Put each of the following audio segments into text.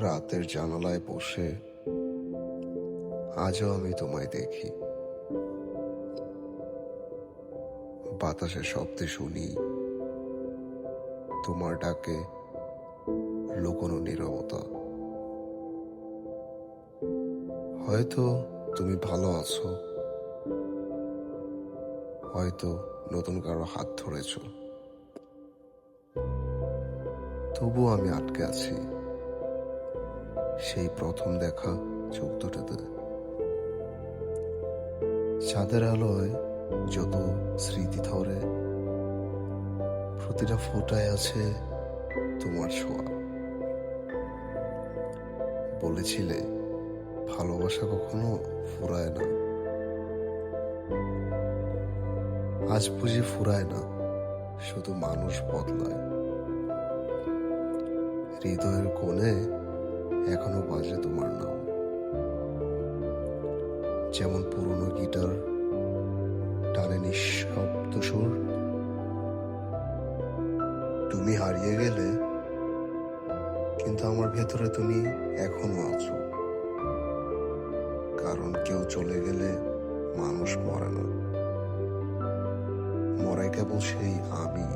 রাতের জানালায় বসে আজও আমি তোমায় দেখি। বাতাসের শব্দে শুনি তোমার ডাকে লুকোনো নীরবতা। হয়তো তুমি ভালো আছো। হয়তো নতুন কারও হাত ধরেছ। তবুও আমি আটকে আছি। সেই প্রথম দেখা চোখ দুটাতে চাঁদের আলোয় যত স্মৃতি ধরে, প্রতিটা ফোটায় আছে তোমার ছোঁয়া। বলেছিলে, ভালোবাসা কখনো ফুরায় না। আজ বুঝি ফুরায় না, শুধু মানুষ বদলায়। হৃদয়ের কোণে এখনও বাজে তোমার নাম। যেমন পুরনো গিটার, টানে নিঃশব্দ সুর। তুমি হারিয়ে গেলে, কিন্তু আমার ভেতরে তুমি এখনও আছো। কারণ কেউ চলে গেলে মানুষ মরে না। মরে কেবল সেই আমি,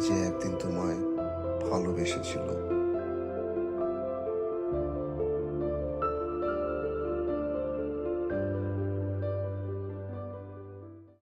যে একদিন তোমায় 花落被谁去落？